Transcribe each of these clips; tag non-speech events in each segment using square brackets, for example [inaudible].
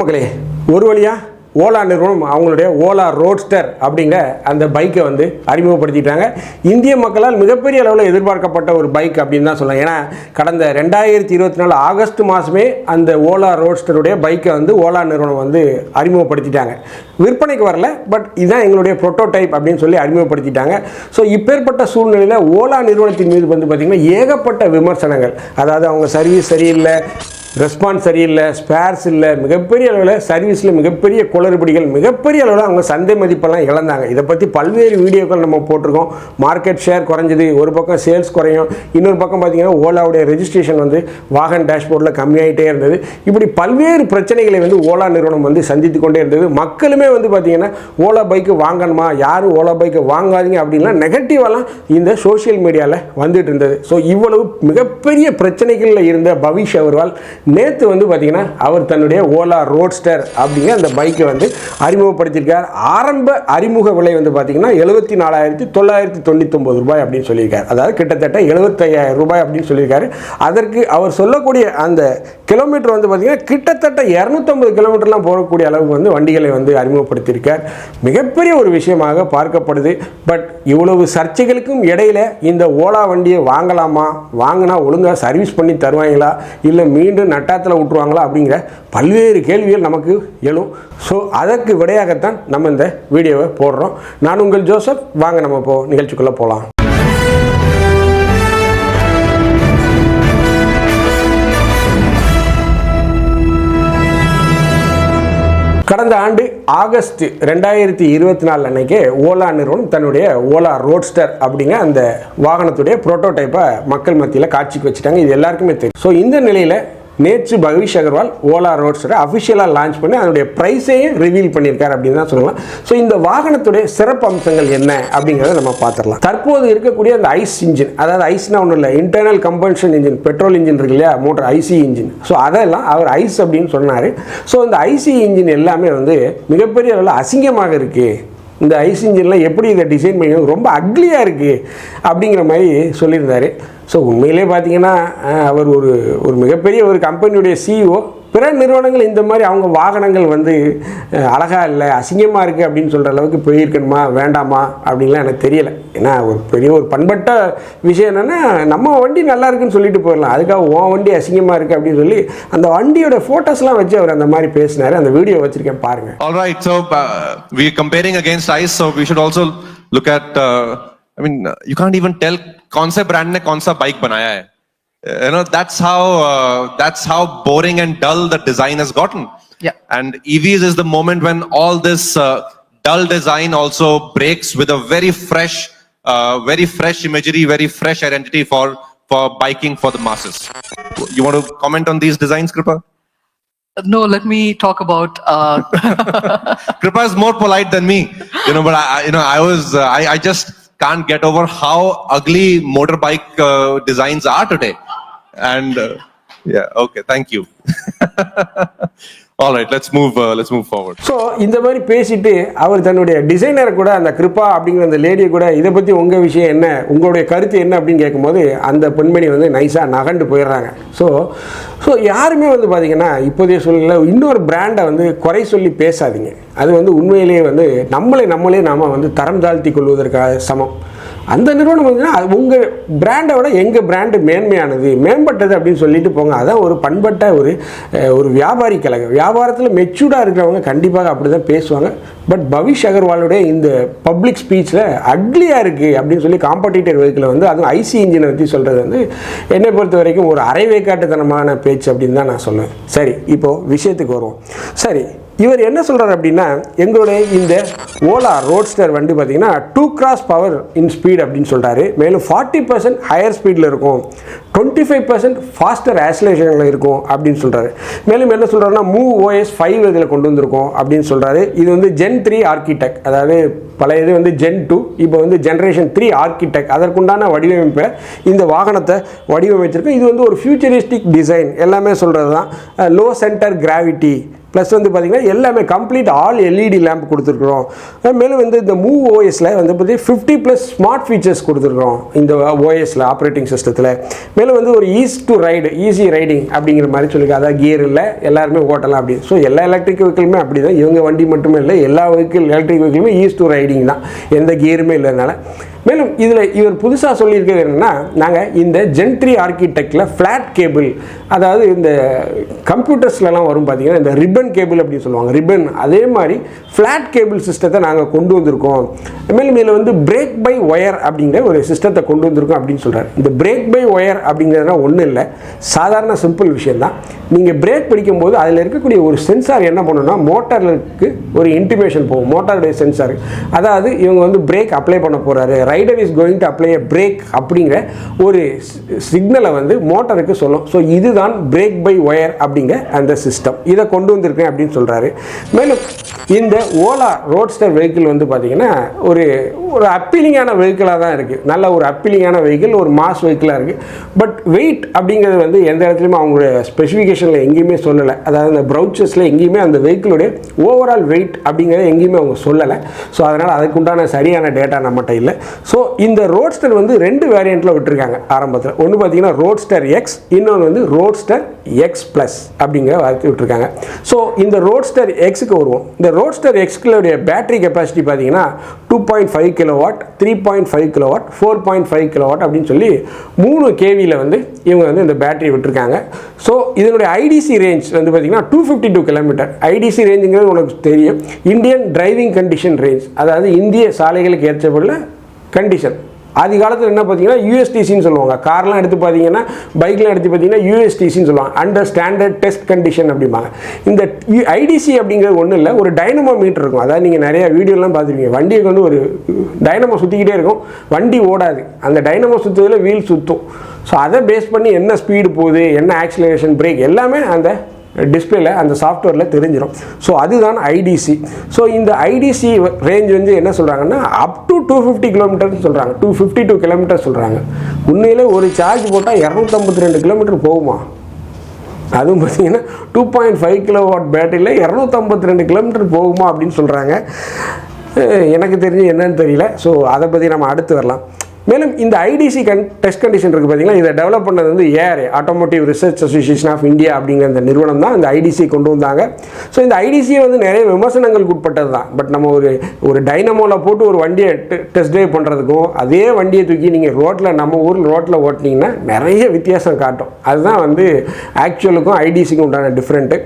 வணக்கம் மக்களே ஒரு வழியா ஓலா நிறுவனம் அவங்களுடைய ஓலா ரோட்ஸ்டர் அப்படிங்கிற அந்த பைக்கை வந்து அறிமுகப்படுத்திட்டாங்க. இந்திய மக்களால் மிகப்பெரிய அளவில் எதிர்பார்க்கப்பட்ட ஒரு பைக் அப்படின்னு தான் சொல்லலாம். ஏன்னா கடந்த ரெண்டாயிரத்தி இருபத்தி நாலு ஆகஸ்ட் மாதமே அந்த ஓலா ரோட்ஸ்டருடைய பைக்கை வந்து ஓலா நிறுவனம் வந்து அறிமுகப்படுத்திட்டாங்க. விற்பனைக்கு வரல பட் இதுதான் எங்களுடைய ப்ரோட்டோடைப் அப்படின்னு சொல்லி அறிமுகப்படுத்திட்டாங்க. ஸோ இப்பேற்பட்ட சூழ்நிலையில் ஓலா நிறுவனத்தின் மீது வந்து பார்த்திங்கன்னா ஏகப்பட்ட விமர்சனங்கள். அதாவது அவங்க சர்வீஸ் சரியில்லை ரெஸ்பான்ஸ் சரியில்லை ஸ்பேர்ஸ் இல்லை மிகப்பெரிய அளவில் சர்வீஸில் மிகப்பெரிய குளறுபடிகள் மிகப்பெரிய அளவில் அவங்க சந்தை மதிப்பெல்லாம் இழந்தாங்க. இதை பற்றி பல்வேறு வீடியோக்கள் நம்ம போட்டிருக்கோம். மார்க்கெட் ஷேர் குறைஞ்சது ஒரு பக்கம் சேல்ஸ் குறையும் இன்னொரு பக்கம் பார்த்தீங்கன்னா ஓலாவுடைய ரெஜிஸ்ட்ரேஷன் வந்து வாகன் டேஷ்போர்டில் கம்மியாகிட்டே இருந்தது. இப்படி பல்வேறு பிரச்சனைகளை வந்து ஓலா நிறுவனம் வந்து சந்தித்து கொண்டே இருந்தது. மக்களுமே வந்து பார்த்தீங்கன்னா ஓலா பைக்கு வாங்கணுமா? யாரும் ஓலா பைக்கை வாங்காதீங்க அப்படின்லாம் நெகட்டிவெல்லாம் இந்த சோஷியல் மீடியாவில் வந்துட்டு இருந்தது. ஸோ இவ்வளவு மிகப்பெரிய பிரச்சனைகளில் இருந்த பவிஷ் அவர்வால் நேற்று வந்து பார்த்தீங்கன்னா அவர் தன்னுடைய ஓலா ரோட்ஸ்டர் அப்படிங்கிற அந்த பைக்கை வந்து அறிமுகப்படுத்தியிருக்கார். ஆரம்ப அறிமுக விலை வந்து பார்த்தீங்கன்னா எழுபத்தி நாலாயிரத்தி தொள்ளாயிரத்தி தொண்ணூத்தொம்பது ரூபாய் அப்படின்னு சொல்லியிருக்காரு. அதாவது கிட்டத்தட்ட எழுபத்தையாயிரம் ரூபாய் அப்படின்னு சொல்லியிருக்காரு. அதற்கு அவர் சொல்லக்கூடிய அந்த கிலோமீட்டர் வந்து பார்த்திங்கன்னா கிட்டத்தட்ட இரநூத்தம்பது கிலோமீட்டர்லாம் போகக்கூடிய அளவுக்கு வந்து வண்டிகளை வந்து அறிமுகப்படுத்தியிருக்கார். மிகப்பெரிய ஒரு விஷயமாக பார்க்கப்படுது. பட் இவ்வளவு சர்ச்சைகளுக்கும் இடையில இந்த ஓலா வண்டியை வாங்கலாமா? வாங்கினா ஒழுங்காக சர்வீஸ் பண்ணி தருவாங்களா? இல்லை மீண்டும் நட்டாத்தில் விட்டுருவாங்களா அப்படிங்கிற பல்வேறு கேள்விகள் நமக்கு எழும். ஸோ அதற்கு விடையாகத்தான் நம்ம இந்த வீடியோவை போடுறோம். நான் உங்கள் ஜோசப். வாங்க நம்ம இப்போ நிகழ்ச்சிக்குள்ளே போகலாம் கடந்த ஆண்டு ஆகஸ்ட் ரெண்டாயிரத்தி இருபத்தி நாலு அன்னைக்கு ஓலா நிறுவனம் தன்னுடைய ஓலா ரோட்ஸ்டர் அப்படிங்கிற அந்த வாகனத்துடைய புரோட்டோடைப்பை மக்கள் மத்தியில் காட்சிக்கு வச்சுட்டாங்க. இது எல்லாருக்குமே தெரியும். ஸோ இந்த நிலையில் நேற்று பவிஷ் அகர்வால் ஓலா ரோட்ஸோட அஃபிஷியலாக லான்ச் பண்ணி அதனுடைய ப்ரைஸையும் ரிவீல் பண்ணியிருக்காரு அப்படின்னு தான் சொல்லலாம். ஸோ இந்த வாகனத்துடைய சிறப்பு அம்சங்கள் என்ன அப்படிங்கிறத நம்ம பார்த்துடலாம். தற்போது இருக்கக்கூடிய அந்த ஐஸ் இன்ஜின் அதாவது ஐஸ்னா ஒன்றும் இல்லை internal combustion engine petrol engine இருக்கு இல்லையா? மோட்டர் ஐசி இன்ஜின் ஸோ அதெல்லாம் அவர் ஐஸ் அப்படின்னு சொன்னார். ஸோ இந்த ஐசி இன்ஜின் எல்லாமே வந்து மிகப்பெரிய அளவில் அசிங்கமாக இருக்குது இந்த ஐஸ் இன்ஜின்லாம் எப்படி இதை டிசைன் பண்ணி ரொம்ப அக்லியாக இருக்குது அப்படிங்கிற மாதிரி சொல்லியிருந்தாரு. ஸோ உண்மையிலே பார்த்தீங்கன்னா அவர் ஒரு ஒரு மிகப்பெரிய ஒரு கம்பெனியுடைய சிஇஓ பிற நிறுவனங்கள் இந்த மாதிரி அவங்க வாகனங்கள் வந்து அழகாக இல்லை அசிங்கமாக இருக்குது அப்படின்னு சொல்கிற அளவுக்கு போயிருக்கணுமா வேண்டாமா அப்படின்லாம் எனக்கு தெரியலை. ஏன்னா ஒரு பெரிய ஒரு பண்பட்ட விஷயம் என்னென்னா நம்ம வண்டி நல்லா இருக்குன்னு சொல்லிட்டு போயிடலாம். அதுக்காக உன் வண்டி அசிங்கமாக இருக்குது அப்படின்னு சொல்லி அந்த வண்டியோட ஃபோட்டோஸ்லாம் வச்சு அவர் அந்த மாதிரி பேசினார். அந்த வீடியோ வச்சுருக்கேன் பாருங்கள் All right, so uh, we're comparing against ICE, so we should look at I mean, uh, you can't even tell कौन से brand ने कौन सा bike बनाया है. Uh, You know, that's how uh, that's how boring and dull the design has gotten. Yeah. And EVs is the moment when all this uh, dull design also breaks with a very fresh, uh, very fresh imagery, very fresh identity for for biking for the masses. You want to comment on these designs, Kripa? No, let me talk about. Uh, [laughs] Kripa is more polite than me, you know. But I, I- you know, I was, uh, I, I just can't get over how ugly motorbike uh, designs are today. And uh, yeah, okay, thank you. [laughs] All right let's move let's move forward so இந்த மாதிரி பேசிட்டு அவர் தன்னுடைய டிசைனரை கூட அந்த கிருப்பா அப்படிங்கிற அந்த லேடியை கூட இதை பற்றி உங்கள் விஷயம் என்ன? உங்களுடைய கருத்து என்ன அப்படின்னு கேட்கும்போது அந்த பெண்மணி வந்து நைஸாக நகண்டு போயிடுறாங்க. ஸோ ஸோ யாருமே வந்து பார்த்தீங்கன்னா இப்போதைய சூழ்நிலை இன்னொரு பிராண்டை வந்து குறை சொல்லி பேசாதீங்க. அது வந்து உண்மையிலேயே வந்து நம்மளை நம்மளே நாம் வந்து தரம் தாழ்த்தி கொள்வதற்காக சமம். அந்த நிறுவனம் பார்த்தீங்கன்னா உங்கள் பிராண்டை விட எங்கள் பிராண்டு மேன்மையானது மேம்பட்டது அப்படின்னு சொல்லிட்டு போங்க. அதான் ஒரு பண்பட்ட ஒரு ஒரு வியாபாரி கழகம். வியாபாரத்தில் மெச்சூர்டாக இருக்கிறவங்க கண்டிப்பாக அப்படி தான் பேசுவாங்க. பட் பவிஷ் அகர்வாலுடைய இந்த பப்ளிக் ஸ்பீச்சில் அக்லியாக இருக்குது அப்படின்னு சொல்லி காம்படிட்டர் வெஹிக்கில் வந்து அதுவும் ஐசி இன்ஜினை பற்றி சொல்கிறது வந்து என்னை பொறுத்த வரைக்கும் ஒரு அரைவேக்காட்டுத்தனமான பேச்சு அப்படின்னு தான் நான் சொல்லுவேன். சரி இப்போது விஷயத்துக்கு வருவோம். சரி இவர் என்ன சொல்கிறார் அப்படின்னா எங்களுடைய இந்த ஓலா ரோட்ஸ்டர் வண்டி பார்த்தீங்கன்னா two cross power in speed அப்படின்னு சொல்கிறாரு மேலும் ஃபார்ட்டி பர்சன்ட் ஹையர் ஸ்பீடில் இருக்கும். டுவெண்ட்டி ஃபைவ் பர்சன்ட் ஃபாஸ்டர் ஆக்சிலேஷனில் இருக்கும் அப்படின்னு சொல்கிறாரு மேலும் என்ன சொல்கிறாருன்னா மூவ் ஓஎஸ் ஃபைவ் இதில் கொண்டு வந்திருக்கோம் அப்படின்னு சொல்கிறாரு இது வந்து ஜென் த்ரீ ஆர்கிடெக்ட் அதாவது பழைய இது வந்து ஜென் டூ இப்போ வந்து ஜென்ரேஷன் த்ரீ ஆர்கிடெக்ட் அதற்குண்டான வடிவமைப்பை இந்த வாகனத்தை வடிவமைச்சிருக்கு இது வந்து ஒரு ஃபியூச்சரிஸ்டிக் டிசைன் எல்லாமே சொல்கிறது தான் லோ சென்டர் கிராவிட்டி ப்ளஸ் வந்து பார்த்திங்கன்னா எல்லாமே கம்ப்ளீட் ஆல் எல்இடி லேம்ப் கொடுத்துருக்குறோம். மேலும் வந்து இந்த மூவ் ஓஎஸில் வந்து பார்த்தீங்கன்னா ஃபிஃப்டி ப்ளஸ் ஸ்மார்ட் ஃபீச்சர்ஸ் கொடுத்துருக்குறோம் இந்த ஓஎஸில் ஆப்ரேட்டிங் சிஸ்டத்தில் மேலும் வந்து ஒரு ease to ride easy riding அப்படிங்கிற மாதிரி சொல்லி அதாவது கியர் இல்லை எல்லாருமே ஓட்டலாம் அப்படி. ஸோ எல்லா எலக்ட்ரிக் வெஹிக்கிளுமே அப்படி தான் இவங்க வண்டி மட்டுமே இல்லை எல்லா வெஹிக்கிள் எலக்ட்ரிக் வெஹிக்கிளுமே ஈஸ் டு ரைடிங் தான். எந்த கியருமே இல்லைனால. மேலும் இதில் இவர் புதுசாக சொல்லியிருக்கிறது என்னென்னா நாங்கள் இந்த ஜென்ட்ரி ஆர்கிடெக்டில் ஃப்ளாட் கேபிள் அதாவது இந்த கம்ப்யூட்டர்ஸ்லலாம் வரும் பார்த்தீங்கன்னா இந்த ரிப்பன் கேபிள் அப்படின்னு சொல்லுவாங்க ரிப்பன் அதே மாதிரி ஃப்ளாட் கேபிள் சிஸ்டத்தை நாங்கள் கொண்டு வந்திருக்கோம். மேலும் இதில் வந்து பிரேக் பை ஒயர் அப்படிங்கிற ஒரு சிஸ்டத்தை கொண்டு வந்திருக்கோம் அப்படின்னு சொல்கிறார் இந்த பிரேக் பை ஒயர் அப்படிங்கிறதுனா ஒன்றும் இல்லை சாதாரண சிம்பிள் விஷயந்தான் நீங்கள் பிரேக் பிடிக்கும்போது அதில் இருக்கக்கூடிய ஒரு சென்சார் என்ன பண்ணுன்னா மோட்டாருக்கு ஒரு இன்டிமேஷன் போகும் மோட்டாருடைய சென்சார் அதாவது இவங்க வந்து பிரேக் அப்ளை பண்ண போகிறாரு rider is going to apply brake அப்படிங்கிற ஒரு சிக்னலை வந்து மோட்டருக்கு சொல்லும். ஸோ இதுதான் பிரேக் பை ஒயர் அப்படிங்கிற அந்த சிஸ்டம் இதை கொண்டு வந்திருக்கேன் அப்படின்னு சொல்கிறாரு மேலும் இந்த ஓலா ரோட்ஸ்டர் வெஹிக்கிள் வந்து பார்த்தீங்கன்னா ஒரு ஒரு அப்பீலிங்கான வெஹிக்கிளாக தான் இருக்குது நல்ல ஒரு அப்பீலிங்கான வெஹிக்கிள் ஒரு மாஸ் வெஹிக்கிளாக இருக்குது பட் வெயிட் அப்படிங்கிறது வந்து எந்த இடத்துலையுமே அவங்களுடைய ஸ்பெசிஃபிகேஷனில் எங்கேயுமே சொல்லலை. அதாவது அந்த ப்ரௌச்சர்ஸில் எங்கேயுமே அந்த வெஹிக்கிளுடைய ஓவரால் வெயிட் அப்படிங்கிறத எங்கேயுமே அவங்க சொல்லலை. ஸோ அதனால் அதுக்குண்டான சரியான டேட்டா நம்மகிட்ட இல்லை. ஸோ இந்த ரோட்ஸ்டர் வந்து ரெண்டு வேரியண்ட்டில் விட்டுருக்காங்க ஆரம்பத்தில். ஒன்று பார்த்தீங்கன்னா ரோட்ஸ்டர் எக்ஸ் இன்னொன்று வந்து ரோட்ஸ்டர் எக்ஸ் ப்ளஸ் அப்படிங்கிற வார்த்தை விட்டுருக்காங்க. ஸோ இந்த ரோட்ஸ்டர் எக்ஸுக்கு வருவோம். இந்த ரோட்ஸ்டர் எக்ஸ்களுடைய பேட்டரி கெப்பாசிட்டி பார்த்தீங்கன்னா two point five kilo watt three point five kilo watt four point five kilo watt அப்படின்னு சொல்லி மூணு கேவியில் வந்து இவங்க வந்து இந்த பேட்டரி விட்டுருக்காங்க. ஸோ இதனுடைய ஐடிசி ரேஞ்ச் வந்து பார்த்தீங்கன்னா two fifty two kilometre IDC ரேஞ்சுங்கிறது உனக்கு தெரியும். இந்தியன் டிரைவிங் கண்டிஷன் ரேஞ்ச் அதாவது இந்திய சாலைகளுக்கு ஏற்றப்படல கண்டிஷன் ஆதி காலத்தில் என்ன பார்த்தீங்கன்னா யூஎஸ்டிசின்னு சொல்லுவாங்க. கார்லாம் எடுத்து பார்த்தீங்கன்னா பைக்லாம் எடுத்து பார்த்தீங்கன்னா யூஎஸ்டிசின்னு சொல்லுவாங்க. அண்டர் ஸ்டாண்டர்ட் டெஸ்ட் கண்டிஷன் அப்படிம்பாங்க. இந்த ஐடிசி அப்படிங்கிறது ஒன்றும் இல்லை ஒரு டைனமோ மீட்டர் இருக்கும். அதாவது நீங்கள் நிறைய வீடியோலாம் பார்த்துருக்கீங்க வண்டியை வந்து ஒரு டைனமோ சுற்றிக்கிட்டே இருக்கும். வண்டி ஓடாது. அந்த டைனமோ சுற்றுறதுல வீல் சுற்றும் ஸோ அதை பேஸ் பண்ணி என்ன ஸ்பீடு போகுது என்ன ஆக்சிலரேஷன் பிரேக் எல்லாமே அந்த டிஸ்பிளேல அந்த சாஃப்ட்வேரில் தெரிஞ்சிடும் ஸோ அதுதான் ஐடிசி ஸோ இந்த ஐடிசி ரேஞ்ச் வந்து என்ன சொல்கிறாங்கன்னா அப் டு டூ ஃபிஃப்டி கிலோமீட்டர்னு சொல்கிறாங்க டூ ஃபிஃப்டி டூ கிலோமீட்டர் சொல்கிறாங்க உண்மையிலே ஒரு சார்ஜ் போட்டால் இரநூத்தம்பத்தி ரெண்டு கிலோமீட்டர் போகுமா? அதுவும் பார்த்தீங்கன்னா two point five kilo watt பேட்டரியில் இரநூத்தம்பத்தி ரெண்டு கிலோமீட்டர் போகுமா அப்படின்னு சொல்கிறாங்க எனக்கு தெரிஞ்சு என்னன்னு தெரியல. ஸோ அதை பற்றி நம்ம அடுத்து வரலாம். மேலும் இந்த ஐடிசி கன் டெஸ்ட் கண்டிஷன் இருக்குது பார்த்தீங்கன்னா இதை டெவலப் பண்ணது வந்து ARA automotive research association of India அப்படிங்கிற அந்த நிறுவனம் தான் இந்த ஐடிசி கொண்டு வந்தாங்க. ஸோ இந்த ஐடிசியை வந்து நிறைய விமர்சனங்களுக்கு உட்பட்டது தான். பட் நம்ம ஒரு ஒரு டைனமோவில் போட்டு ஒரு வண்டியை டெஸ்ட் ட்ரைவ் பண்ணுறதுக்கும் அதே வண்டியை தூக்கி நீங்கள் ரோட்டில் நம்ம ஊரில் ரோட்டில் ஓட்டினீங்கன்னா நிறைய வித்தியாசம் காட்டும். அதுதான் வந்து ஆக்சுவலுக்கும் ஐடிசிக்கும் உண்டான டிஃப்ரெண்ட்டு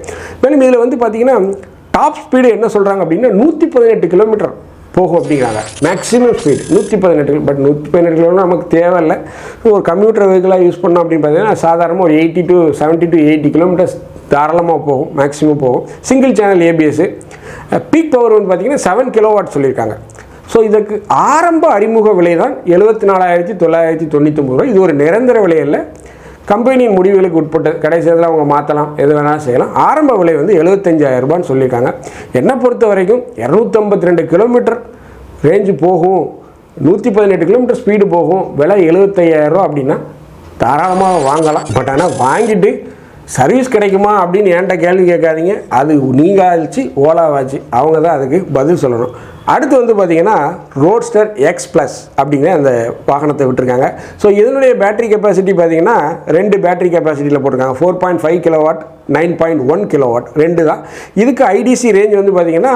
மேலும் இதில் வந்து பார்த்தீங்கன்னா டாப் ஸ்பீடு என்ன சொல்கிறாங்க அப்படின்னா நூற்றி பதினெட்டு கிலோமீட்டர் போகும் அப்படிங்கிறாங்க. மேக்ஸிமம் ஸ்பீட் நூற்றி பதினெட்டு பட் நூற்றி பதினெட்டு கிலோமீட்டர் நமக்கு தேவையில்லை. ஒரு கம்ப்யூட்டர் வெஹிக்கிளாக யூஸ் பண்ணோம் அப்படின்னு பார்த்தீங்கன்னா சாதாரணமாக ஒரு eighty to seventy to eighty kilometres தாராளமாக போகும் மேக்ஸிமம் போகும். Single channel ABS peak power வந்து பார்த்தீங்கன்னா செவன் கிலோவாட் சொல்லியிருக்காங்க. ஸோ இதற்கு ஆரம்ப அறிமுக விலை தான் எழுபத்தி நாலாயிரத்தி தொள்ளாயிரத்தி தொண்ணூத்தொம்பது ரூபா இது ஒரு நிரந்தர விலை இல்லை கம்பெனியின் முடிவுகளுக்கு உட்பட்டு கடைசி இதில் அவங்க மாற்றலாம் எது வேணாலும் செய்யலாம். ஆரம்ப விலை வந்து 75000 ரூபான்னு சொல்லியிருக்காங்க. என்னை பொறுத்த வரைக்கும் இரநூத்தம்பத்தி ரெண்டு கிலோமீட்டர் ரேஞ்சு போகும். நூற்றி பதினெட்டு கிலோமீட்டர் ஸ்பீடு போகும். விலை 75000 அப்படின்னா தாராளமாக வாங்கலாம். பட் ஆனால் வாங்கிட்டு சர்வீஸ் கிடைக்குமா அப்படின்னு என்கிட்ட கேள்வி கேட்காதீங்க. அது நீங்கள் ஆச்சு ஓலாவாச்சு. அவங்க தான் அதுக்கு பதில் சொல்லணும். அடுத்து வந்து பார்த்தீங்கன்னா ரோட்ஸ்டர் எக்ஸ் ப்ளஸ் அப்படிங்கிற அந்த வாகனத்தை விட்டுருக்காங்க. ஸோ இதனுடைய பேட்டரி கெப்பாசிட்டி பார்த்தீங்கன்னா ரெண்டு பேட்டரி கெப்பாசிட்டியில் போட்டிருக்காங்க. Four point five kilowatt nine point one kilowatt ரெண்டு தான். இதுக்கு ஐடிசி ரேஞ்ச் வந்து பார்த்தீங்கன்னா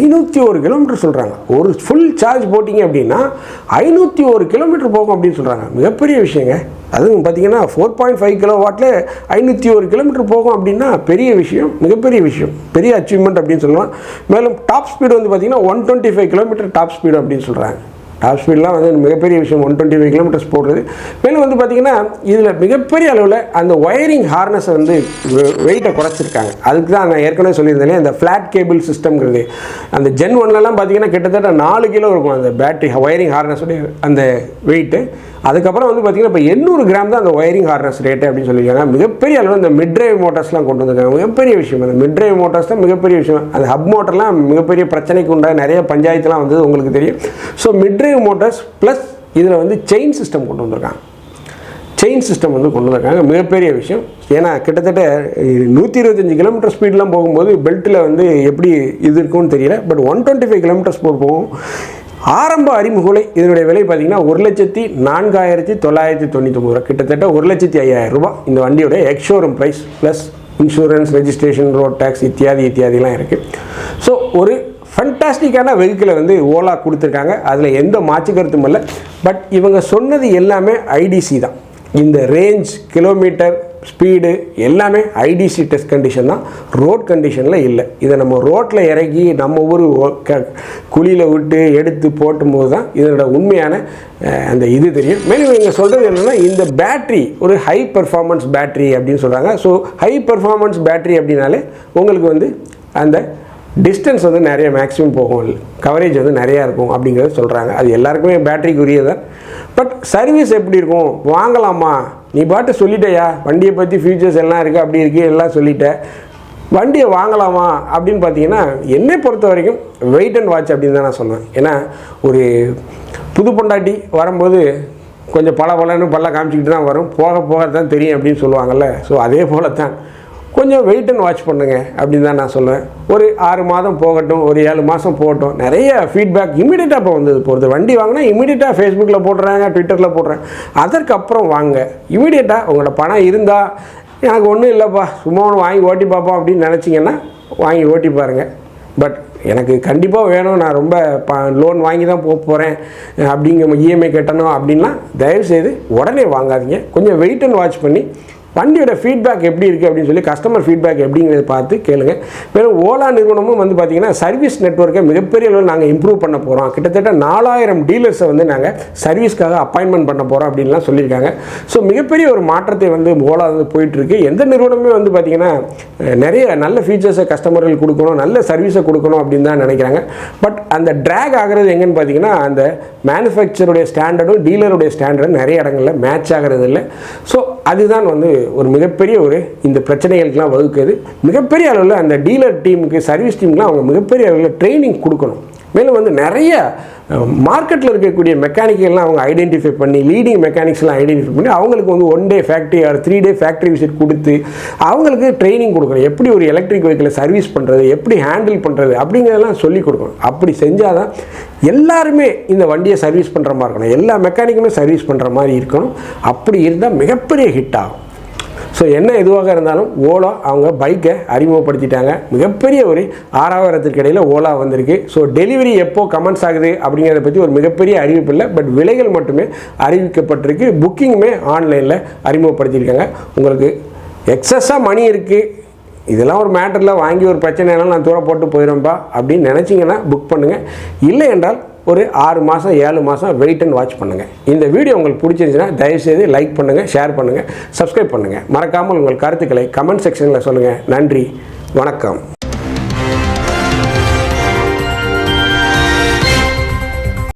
ஐநூற்றி ஒரு கிலோமீட்டர் சொல்கிறாங்க ஒரு ஃபுல் சார்ஜ் போட்டிங்க அப்படின்னா ஐநூற்றி ஒரு கிலோமீட்டர் போகும் அப்படின்னு சொல்கிறாங்க மிகப்பெரிய விஷயங்க. அதுவும் பார்த்தீங்கன்னா ஃபோர் பாயிண்ட் ஃபைவ் கிலோ வாட்டில் ஐநூற்றி ஒரு கிலோமீட்டர் போகும் அப்படின்னா பெரிய விஷயம் மிகப்பெரிய விஷயம். பெரிய அச்சீவ்மெண்ட் அப்படின்னு சொல்லலாம். மேலும் டாப் ஸ்பீடு வந்து பார்த்தீங்கன்னா one twenty five kilometre top speed அப்படின்னு சொல்கிறாங்க டாப் ஸ்பீட்லாம் வந்து மிகப்பெரிய விஷயம் ஒன் டுவெண்ட்டி ஃபைவ் கிலோமீட்டர்ஸ் போடுறது. மேலும் வந்து பார்த்திங்கன்னா இதில் மிகப்பெரிய அளவில் அந்த ஒயரிங் ஹார்னஸை வந்து வெயிட்டை குறைச்சிருக்காங்க. அதுக்கு தான் நான் ஏற்கனவே சொல்லியிருந்தேன் அந்த ஃப்ளாட் கேபிள் சிஸ்டம்ங்கிறது அந்த ஜென் ஒன்லலாம் பார்த்தீங்கன்னா கிட்டத்தட்ட நாலு கிலோ இருக்கும் அந்த பேட்டரி ஒயரிங் ஹார்னஸுடைய அந்த வெயிட்டு அதுக்கப்புறம் வந்து பார்த்தீங்கன்னா இப்போ எண்ணூறு கிராம் தான் அந்த ஒயரிங் ஹார்னஸ் ரேட்டு அப்படின்னு சொல்லியிருக்காங்க. மிகப்பெரிய அளவில் இந்த மிட் டிரைவ் மோட்டார்ஸ்லாம் கொண்டு வந்திருக்காங்க. மிகப்பெரிய விஷயம். அந்த மிட் டிரைவ் மோட்டார்ஸ் தான் மிகப்பெரிய விஷயம். அந்த ஹப் மோட்டர்லாம் மிகப்பெரிய பிரச்சனைக்கு உண்டாக நிறைய பஞ்சாயத்துலாம் வந்தது உங்களுக்கு தெரியும். So mid drive motors plus இதில் வந்து செயின் சிஸ்டம் கொண்டு வந்திருக்காங்க. செயின் சிஸ்டம் வந்து கொண்டு வந்திருக்காங்க. மிகப்பெரிய விஷயம். ஏன்னா கிட்டத்தட்ட நூற்றி இருபத்தஞ்சி கிலோமீட்டர் ஸ்பீட்லாம் போகும்போது பெல்ட்டில் வந்து எப்படி இது இருக்கும்னு தெரியல. But one twenty five kilometres போகும். ஆரம்ப அறிமுகலை இதனுடைய விலை பார்த்தீங்கன்னா ஒரு லட்சத்தி நான்காயிரத்தி தொள்ளாயிரத்தி தொண்ணூற்றி ரூபா. கிட்டத்தட்ட ஒரு லட்சத்தி ஐயாயிரம் ரூபா. இந்த வண்டியோட ex showroom price plus insurance registration road tax இத்தியாதி இத்தியாதிலாம் இருக்குது ஸோ ஒரு ஃபண்டாஸ்டிக்கான வெஹிக்கிளை வந்து ஓலா கொடுத்துருக்காங்க. அதில் எந்த மாற்று கருத்தும் இல்லை. பட் இவங்க சொன்னது எல்லாமே ஐடிசி தான். இந்த ரேஞ்ச் கிலோமீட்டர் ஸ்பீடு எல்லாமே ஐடிசி டெஸ்ட் கண்டிஷன் தான். ரோட் கண்டிஷனில் இல்லை. இதை நம்ம ரோட்டில் இறக்கி நம்ம ஊர் குழியில் விட்டு எடுத்து போட்டும்போது தான் இதனோட உண்மையான அந்த இது தெரியும். மேலும் இவங்க சொல்கிறது என்னென்னா இந்த பேட்ரி ஒரு ஹை பெர்ஃபார்மன்ஸ் பேட்ரி அப்படின்னு சொல்கிறாங்க ஸோ ஹை பெர்ஃபார்மன்ஸ் பேட்ரி அப்படின்னாலே உங்களுக்கு வந்து அந்த டிஸ்டன்ஸ் வந்து நிறைய மேக்ஸிமம் போகும். கவரேஜ் வந்து நிறையா இருக்கும் அப்படிங்கிறத சொல்கிறாங்க அது எல்லாருக்குமே பேட்டரிக்கு தான் பட் சர்வீஸ் எப்படி இருக்கும்? வாங்கலாமா? நீ பாட்டு சொல்லிட்டேயா? வண்டியை பற்றி ஃபியூச்சர்ஸ் எல்லாம் இருக்குது அப்படி இருக்குது எல்லாம் சொல்லிட்ட. வண்டியை வாங்கலாமா? அப்படின்னு பார்த்தீங்கன்னா என்னை பொறுத்த வரைக்கும் வெயிட் அண்ட் வாட்ச் அப்படின்னு தான் நான் சொல்லுவேன். ஏன்னா ஒரு புது பொண்டாட்டி வரும்போது கொஞ்சம் பல பலன்னு பல்ல காமிச்சிக்கிட்டு தான் வரும். போக போக தான் தெரியும் அப்படின்னு சொல்லுவாங்கள்ல ஸோ அதே போல தான் கொஞ்சம் வெயிட் அண்ட் வாட்ச் பண்ணுங்க அப்படின்னு தான் நான் சொல்லுவேன். ஒரு ஆறு மாதம் போகட்டும் ஒரு ஏழு மாதம் போகட்டும் நிறைய ஃபீட்பேக் இமீடியட்டாக இப்போ வந்தது போகிறது வண்டி வாங்கினா இமீடியட்டாக ஃபேஸ்புக்கில் போடுறாங்க ட்விட்டரில் போடுறாங்க. அதற்கப்புறம் வாங்க. இமீடியட்டாக உங்களோட பணம் இருந்தால் எனக்கு ஒன்றும் இல்லைப்பா சும்மா ஒன்று வாங்கி ஓட்டி பார்ப்போம் அப்படின்னு நினச்சிங்கன்னா வாங்கி ஓட்டி பாருங்கள் பட் எனக்கு கண்டிப்பாக வேணும் நான் ரொம்ப ப லோன் வாங்கி தான் போக போகிறேன் அப்படிங்கிற இஎம்ஐ கட்டணும் அப்படின்னா தயவுசெய்து உடனே வாங்காதீங்க. கொஞ்சம் வெயிட் அண்ட் வாட்ச் பண்ணி வண்டியோட ஃபீட்பேக் எப்படி இருக்குது அப்படின்னு சொல்லி கஸ்டமர் ஃபீட்பேக் எப்படிங்கிறத பார்த்து கேளுங்க. மேலும் ஓலா நிறுவனமும் வந்து பார்த்தீங்கன்னா சர்வீஸ் நெட்வொர்க்கை மிகப்பெரிய அளவில் நாங்கள் இம்ப்ரூவ் பண்ண போகிறோம் கிட்டத்தட்ட நாலாயிரம் டீலர்ஸை வந்து நாங்கள் சர்வீஸ்க்காக அப்பாயின்மெண்ட் பண்ண போகிறோம் அப்படின்லாம் சொல்லியிருக்காங்க. ஸோ மிகப்பெரிய ஒரு மாற்றத்தை வந்து ஓலா வந்து போயிட்டுருக்கு. எந்த நிறுவனமே வந்து பார்த்தீங்கன்னா நிறைய நல்ல ஃபீச்சர்ஸை கஸ்டமர்கள் கொடுக்கணும் நல்ல சர்வீஸை கொடுக்கணும் அப்படின்னு தான் நினைக்கிறாங்க. பட் அந்த ட்ராக் ஆகிறது எங்கன்னு பார்த்தீங்கன்னா அந்த மேனுஃபேக்சருடைய ஸ்டாண்டர்டும் டீலருடைய ஸ்டாண்டர்டும் நிறைய இடங்களில் மேட்ச் ஆகிறது இல்லை. ஸோ அதுதான் வந்து ஒரு மிகப்பெரிய ஒரு இந்த பிரச்சனைகளுக்கெல்லாம் வகுக்குது மிகப்பெரிய அளவில் அந்த டீலர் டீமுக்கு சர்வீஸ் டீமுக்குலாம் அவங்க மிகப்பெரிய அளவில் ட்ரைனிங் கொடுக்கணும். மேலும் வந்து நிறைய மார்க்கெட்டில் இருக்கக்கூடிய மெக்கானிக்கெல்லாம் அவங்க ஐடென்டிஃபை பண்ணி லீடிங் மெக்கானிக்ஸ்லாம் ஐடென்டிஃபை பண்ணி அவங்களுக்கு வந்து one day factory or three day factory visit கொடுத்து அவங்களுக்கு ட்ரைனிங் கொடுக்கணும். எப்படி ஒரு எலக்ட்ரிக் வெஹிக்கிளை சர்வீஸ் பண்ணுறது எப்படி ஹேண்டில் பண்ணுறது அப்படிங்கிறதெல்லாம் சொல்லிக் கொடுக்கணும். அப்படி செஞ்சால் தான் எல்லாருமே இந்த வண்டியை சர்வீஸ் பண்ணுற மாதிரி இருக்கணும். எல்லா மெக்கானிக்குமே சர்வீஸ் பண்ணுற மாதிரி இருக்கணும். அப்படி இருந்தால் மிகப்பெரிய ஹிட் ஆகும். ஸோ என்ன எதுவாக இருந்தாலும் ஓலா அவங்க பைக்கை அறிமுகப்படுத்திட்டாங்க. மிகப்பெரிய ஒரு ஆறாயிரத்திற்கு இடையில் ஓலா வந்திருக்கு. ஸோ டெலிவரி எப்போ கமெண்ட்ஸ் ஆகுது அப்படிங்கிறத பற்றி ஒரு மிகப்பெரிய அறிவிப்பு இல்லை. பட் விலைகள் மட்டுமே அறிவிக்கப்பட்டிருக்கு. புக்கிங்குமே ஆன்லைனில் அறிமுகப்படுத்தியிருக்காங்க. உங்களுக்கு எக்ஸஸாக மணி இருக்குது இதெல்லாம் ஒரு மேட்டரில் வாங்கி ஒரு பிரச்சனைனாலும் நான் தூர போட்டு போயிடும்பா அப்படின்னு நினச்சிங்கன்னா புக் பண்ணுங்கள் இல்லை என்றால் ஒரு ஆறு மாதம் ஏழு மாதம் வெயிட் அண்ட் வாட்ச் பண்ணுங்கள் இந்த வீடியோ உங்களுக்கு பிடிச்சிருந்துச்சுன்னா தயவுசெய்து லைக் பண்ணுங்கள் ஷேர் பண்ணுங்கள் சப்ஸ்கிரைப் பண்ணுங்கள் மறக்காமல் உங்கள் கருத்துக்களை கமெண்ட் செக்ஷனில் சொல்லுங்கள் நன்றி வணக்கம்.